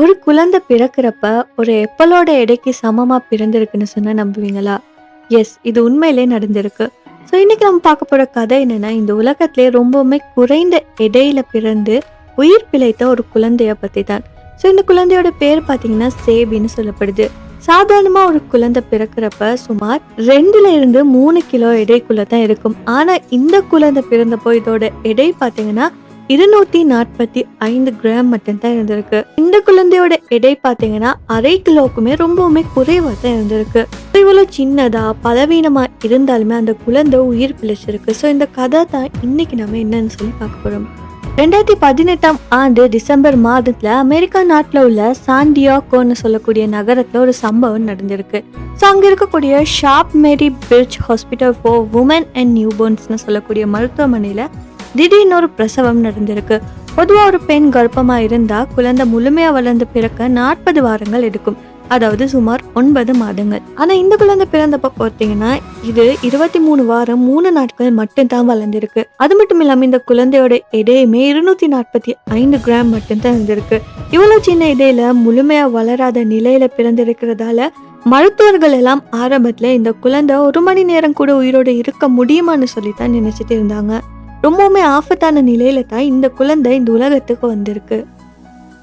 ஒரு குழந்தை பிறக்கிறப்ப ஒரு எப்பலோட எடைக்கு சமமாக பிறந்திருக்குன்னு சொன்னால் நம்புவீங்களா? எஸ் இது உண்மையிலே நடந்திருக்கு. ஸோ இன்னைக்கு நம்ம பார்க்க போகிற கதை என்னென்னா இந்த உலகத்திலே ரொம்பவுமே குறைந்த இடையில பிறந்து உயிர் பிழைத்த ஒரு குழந்தைய பற்றி தான் ஸோ இந்த குழந்தையோட பேர் பார்த்தீங்கன்னா சேபின்னு சொல்லப்படுது. சாதாரணமாக ஒரு குழந்தை பிறக்கிறப்ப சுமார் ரெண்டுல இருந்து மூணு கிலோ எடைக்குள்ளே தான் இருக்கும். ஆனால் இந்த குழந்தை பிறந்தப்போ இதோட எடை பார்த்தீங்கன்னா இருநூத்தி நாற்பத்தி ஐந்து கிராம் மட்டும் தான் இருந்திருக்கு. இந்த குழந்தையோட எடை பார்த்தீங்கன்னா அரை கிலோக்குமே ரொம்பவுமே குறைவா தான் இருந்திருக்கு இவ்வளவு சின்னதா பலவீனமா இருந்தாலுமே அந்த குழந்தை உயிர் பிழைச்சிருக்கு. ஸோ இந்த கதை தான் இன்னைக்கு நம்ம என்னன்னு சொல்லி பார்க்க போறோம். ரெண்டாயிரத்தி பதினெட்டாம் ஆண்டு டிசம்பர் மாதத்துல அமெரிக்கா நாட்டில் உள்ள சாண்டியாகோன்னு சொல்லக்கூடிய நகரத்துல ஒரு சம்பவம் நடந்திருக்கு. ஸோ அங்கே இருக்கக்கூடிய Sharp Mary Birch hospital for women and நியூபோர்ன்ஸ்னு சொல்லக்கூடிய மருத்துவமனையில் திடீர்னு ஒரு பிரசவம் நடந்திருக்கு. பொதுவாக ஒரு பெண் கர்ப்பமாக இருந்தால் குழந்தை முழுமையாக வளர்ந்து பிறக்க நாற்பது வாரங்கள் எடுக்கும். அதாவது சுமார் ஒன்பது மாதங்கள். ஆனால் இந்த குழந்தை பிறந்தப்ப பார்த்தீங்கன்னா இது இருபத்தி மூணு வாரம் மூணு நாட்கள் மட்டும்தான் வளர்ந்துருக்கு. அது மட்டும் இல்லாமல் இந்த குழந்தையோட எடையுமே இருநூத்தி நாற்பத்தி ஐந்து கிராம் மட்டும்தான் இருந்திருக்கு. இவ்வளோ சின்ன இடையில முழுமையாக வளராத நிலையில பிறந்திருக்கிறதால மருத்துவர்கள் எல்லாம் ஆரம்பத்துல இந்த குழந்தை ஒரு மணி நேரம் கூட உயிரோடு இருக்க முடியுமான்னு சொல்லி தான் நினைச்சிட்டு இருந்தாங்க. ரொம்பவுமே ஆபத்தான நிலையில தான் இந்த குழந்தை இந்த உலகத்துக்கு வந்திருக்கு.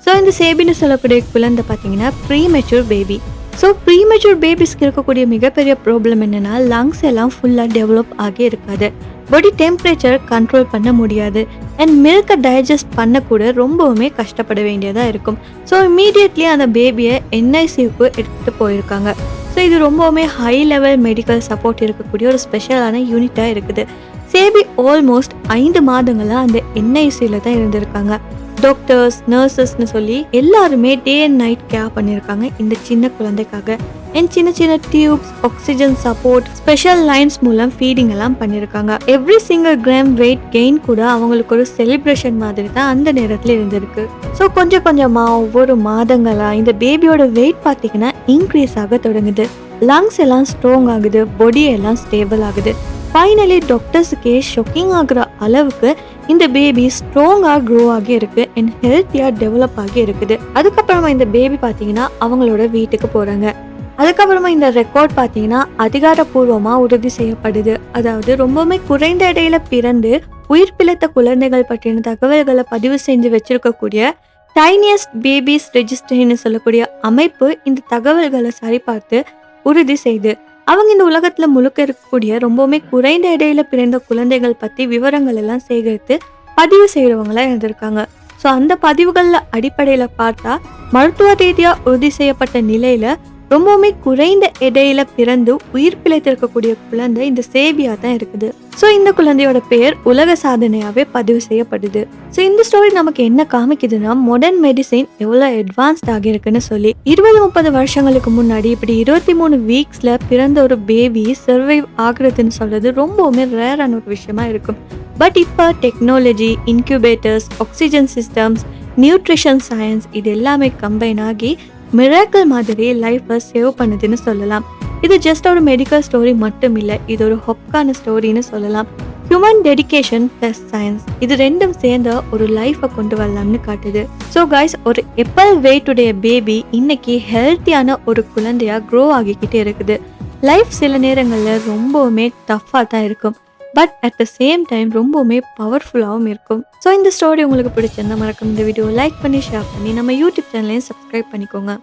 ஸோ இந்த சேபின்னு சொல்லக்கூடிய குழந்தை பார்த்தீங்கன்னா ப்ரீமெச்சூர் பேபி ஸோ ப்ரீமெச்சூர் பேபிஸ்க்கு இருக்கக்கூடிய மிகப்பெரிய ப்ராப்ளம் என்னென்னா லங்ஸ் எல்லாம் ஃபுல்லாக டெவலப் ஆகி இருக்காது. பாடி டெம்பரேச்சர் கண்ட்ரோல் பண்ண முடியாது. அண்ட் மில்கை டைஜஸ்ட் பண்ணக்கூட ரொம்பவுமே கஷ்டப்பட வேண்டியதாக இருக்கும். ஸோ இமீடியட்லி அந்த பேபியை என்ஐசியூக்கு எடுத்துகிட்டு போயிருக்காங்க. ஸோ இது ரொம்பவுமே ஹை லெவல் மெடிக்கல் சப்போர்ட் இருக்கக்கூடிய ஒரு ஸ்பெஷலான யூனிட்டாக இருக்குது. சேபி ஆல்மோஸ்ட் ஐந்து மாதங்களாக அந்த என்ஐசியில் தான் இருந்திருக்காங்க. டாக்டர்ஸ் நர்சஸ்னு சொல்லி எல்லாருமே டே அண்ட் நைட் கேர் பண்ணியிருக்காங்க இந்த சின்ன குழந்தைக்காக. அண்ட் சின்ன சின்ன tubes oxygen support special lines மூலம் ஃபீடிங் எல்லாம் பண்ணியிருக்காங்க every single gram weight gain கூட அவங்களுக்கு ஒரு செலிப்ரேஷன் மாதிரி தான் அந்த நேரத்தில் இருந்திருக்கு. ஸோ கொஞ்சம் கொஞ்சமாக ஒவ்வொரு மாதங்களாக இந்த பேபியோட வெயிட் பார்த்தீங்கன்னா இன்க்ரீஸ் ஆக தொடங்குது. லங்ஸ் எல்லாம் ஸ்ட்ராங் ஆகுது பாடி எல்லாம் ஸ்டேபிள் ஆகுது. ஃபைனலி டாக்டர்ஸுக்கே ஷொக்கிங் ஆகுற அளவுக்கு இந்த பேபி ஸ்ட்ராங்காக க்ரோ ஆகி இருக்கு அண்ட் ஹெல்த்தியாக டெவலப் ஆகி இருக்குது. அதுக்கப்புறமா இந்த பேபி பார்த்தீங்கன்னா அவங்களோட வீட்டுக்கு போகிறாங்க அதுக்கப்புறமா இந்த ரெக்கார்ட் பார்த்தீங்கன்னா அதிகாரப்பூர்வமாக உறுதி செய்யப்படுது. அதாவது ரொம்பவுமே குறைந்த இடையில பிறந்து உயிர் பிழைத்த குழந்தைகள் பற்றின தகவல்களை பதிவு செஞ்சு வச்சிருக்கக்கூடிய டைனியஸ்ட் பேபிஸ் ரெஜிஸ்டர்னு சொல்லக்கூடிய அமைப்பு இந்த தகவல்களை சரிபார்த்து உறுதி செய்து அவங்க இந்த உலகத்தில் முழுக்க இருக்கக்கூடிய ரொம்பவுமே குறைந்த இடையில பிறந்த குழந்தைகள் பற்றி விவரங்கள் எல்லாம் சேகரித்து பதிவு செய்கிறவங்களா இருந்திருக்காங்க. ஸோ அந்த பதிவுகளில் அடிப்படையில் பார்த்தா மருத்துவ ரீதியாக உறுதி செய்யப்பட்ட நிலையில ரொம்பவுமே குறைந்த எடையில பிறந்து உயிர் பிழைத்திருக்கக்கூடிய குழந்தை இந்த சேவியா தான் இருக்குது. ஸோ இந்த குழந்தையோட பேர் உலக சாதனையாகவே பதிவு செய்யப்படுது. ஸோ இந்த ஸ்டோரி நமக்கு என்ன காமிக்குதுன்னா மாடர்ன் மெடிசின் எவ்வளோ அட்வான்ஸ்ட் ஆகியிருக்குன்னு சொல்லி. இருபது முப்பது வருஷங்களுக்கு முன்னாடி இப்படி இருபத்தி மூணு வீக்ஸில் பிறந்த ஒரு பேபி சர்வைவ் ஆகுறதுன்னு சொல்கிறது ரொம்பவுமே ரேரான ஒரு விஷயமா இருக்கும். பட் இப்போ technology incubators oxygen systems nutrition science இது எல்லாமே கம்பைன் ஆகி மிராக்கல் மாதிரி லைஃப்பை சேவ் பண்ணுதுன்னு சொல்லலாம். இது ஜஸ்ட் ஒரு மெடிக்கல் ஸ்டோரி மட்டும் இல்லை இது ஒரு ஹொப்கான ஸ்டோரின்னு சொல்லலாம். ஹியூமன் டெடிகேஷன் ப்ளஸ் சயின்ஸ் இது ரெண்டும் சேர்ந்த ஒரு லைஃப்பை கொண்டு வரலாம்னு காட்டுது. ஸோ கைஸ் ஒரு எப்பல் வெயிட்டுடைய பேபி இன்னைக்கு ஹெல்த்தியான ஒரு குழந்தையா க்ரோ ஆகிக்கிட்டே இருக்குது. லைஃப் சில நேரங்களில் ரொம்பவுமே டஃப்பாக தான் இருக்கும். But at the same time ரொம்பவுமே பவர்ஃபுல்லாகவும் இருக்கும். ஸோ இந்த ஸ்டோரி உங்களுக்கு பிடிச்சிருந்தா மறக்காம இந்த வீடியோ லைக் பண்ணி ஷேர் பண்ணி நம்ம யூடியூப் சேனலையும் சப்ஸ்கிரைப் பண்ணிக்கோங்க.